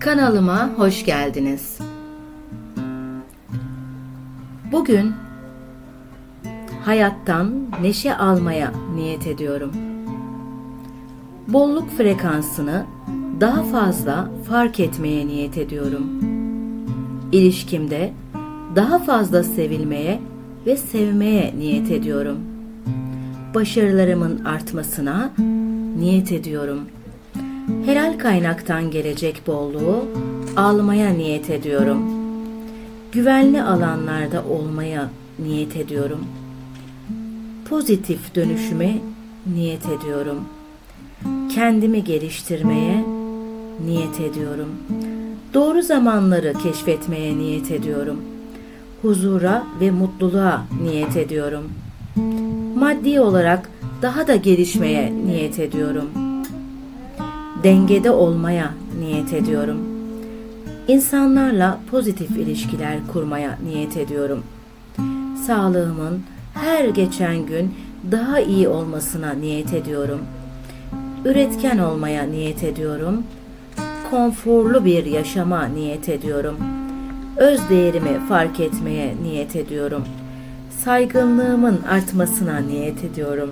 Kanalıma hoş geldiniz. Bugün hayattan neşe almaya niyet ediyorum. Bolluk frekansını daha fazla fark etmeye niyet ediyorum. İlişkimde daha fazla sevilmeye ve sevmeye niyet ediyorum. Başarılarımın artmasına niyet ediyorum. Helal kaynaktan gelecek bolluğu almaya niyet ediyorum. Güvenli alanlarda olmaya niyet ediyorum. Pozitif dönüşüme niyet ediyorum. Kendimi geliştirmeye niyet ediyorum. Doğru zamanları keşfetmeye niyet ediyorum. Huzura ve mutluluğa niyet ediyorum. Maddi olarak daha da gelişmeye niyet ediyorum. Dengede olmaya niyet ediyorum. İnsanlarla pozitif ilişkiler kurmaya niyet ediyorum. Sağlığımın her geçen gün daha iyi olmasına niyet ediyorum. Üretken olmaya niyet ediyorum. Konforlu bir yaşama niyet ediyorum. Öz değerimi fark etmeye niyet ediyorum. Saygınlığımın artmasına niyet ediyorum.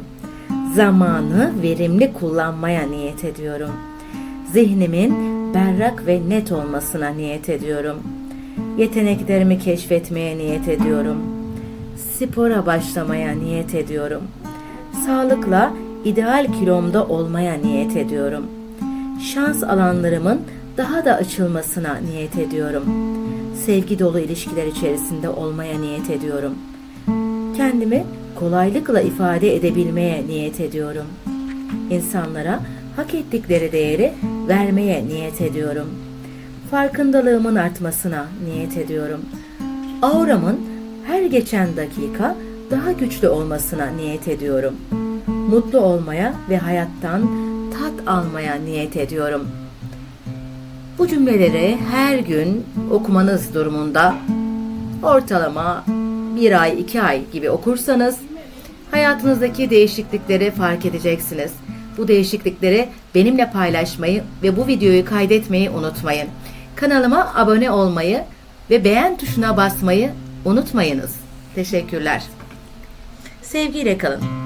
Zamanı verimli kullanmaya niyet ediyorum. Zihnimin berrak ve net olmasına niyet ediyorum. Yeteneklerimi keşfetmeye niyet ediyorum. Spora başlamaya niyet ediyorum. Sağlıkla ideal kilomda olmaya niyet ediyorum. Şans alanlarımın daha da açılmasına niyet ediyorum. Sevgi dolu ilişkiler içerisinde olmaya niyet ediyorum. Kendimi kolaylıkla ifade edebilmeye niyet ediyorum. İnsanlara hak ettikleri değeri vermeye niyet ediyorum. Farkındalığımın artmasına niyet ediyorum. Auramın her geçen dakika daha güçlü olmasına niyet ediyorum. Mutlu olmaya ve hayattan tat almaya niyet ediyorum. Bu cümleleri her gün okumanız durumunda ortalama bir ay, iki ay gibi okursanız hayatınızdaki değişiklikleri fark edeceksiniz. Bu değişiklikleri benimle paylaşmayı ve bu videoyu kaydetmeyi unutmayın. Kanalıma abone olmayı ve beğen tuşuna basmayı unutmayınız. Teşekkürler. Sevgiyle kalın.